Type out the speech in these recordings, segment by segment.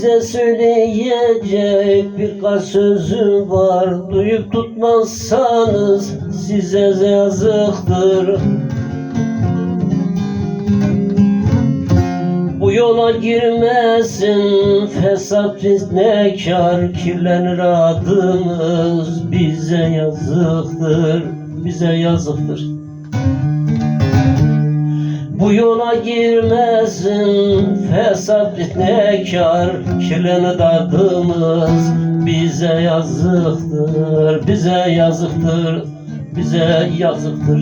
Size söyleyecek birkaç sözüm var. Duyup tutmazsanız size yazıktır. Bu yola girmesin fesat fitnekar Kirlenir adımız bize yazıktır Bize yazıktır bu yola girmesin fesat fitnekar Kirlenir adımız bize yazıktır Bize yazıktır, bize yazıktır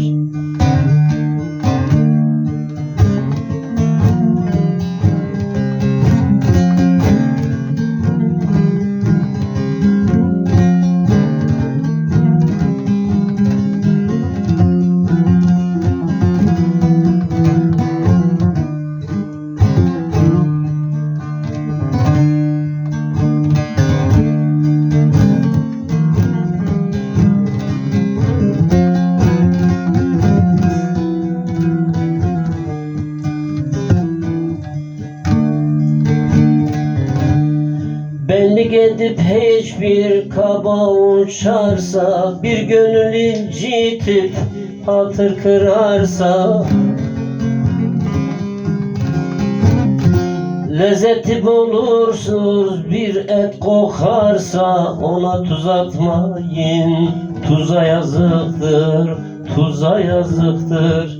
Edip hiçbir kaba uçarsa Bir gönül incitip hatır kırarsa Lezzeti bulursunuz bir et kokarsa Ona tuz atmayın. Tuza yazıktır Tuza yazıktır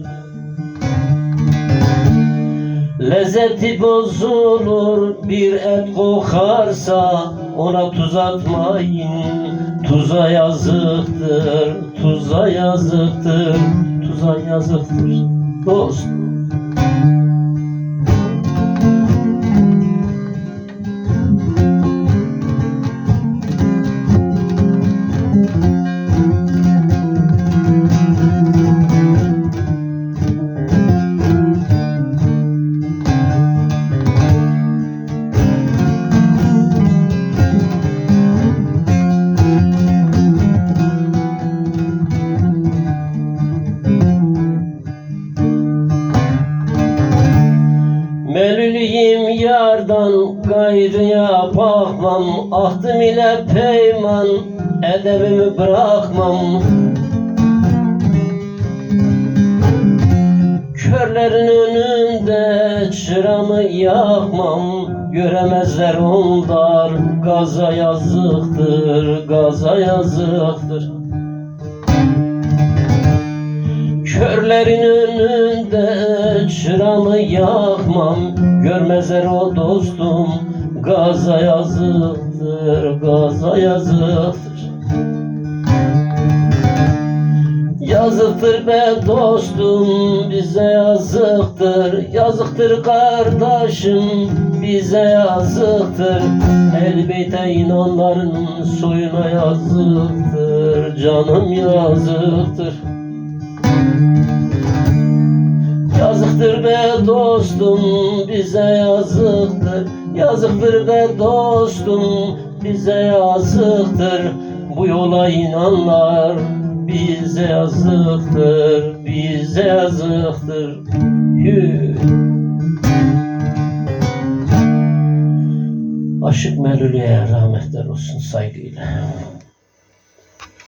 Lezzeti bozulur bir et kokarsa ona tuz atmayın. Tuza yazıktır, tuza yazıktır, tuza yazıktır. Dost Melülüyüm yardan gayrıya bakmam Ahdım ile peyman edebimi bırakmam Körlerin önünde çıramı yakmam Göremezler onlar gaza yazıktır Gaza yazıktır Körlerin önünde çıramı yakmam Görmezler o dostum. Gaza yazıktır, gaza yazıktır. Yazıktır be dostum bize yazıktır. Yazıktır kardeşim bize yazıktır. Elbette inanların soyuna yazıktır Canım yazıktır Yazıktır be dostum bize yazıktır. Yazıktır be dostum bize yazıktır. Bu yola inanlar bize yazıktır Bize yazıktır. Yürü. Aşık Melülü'ye rahmetler olsun saygıyla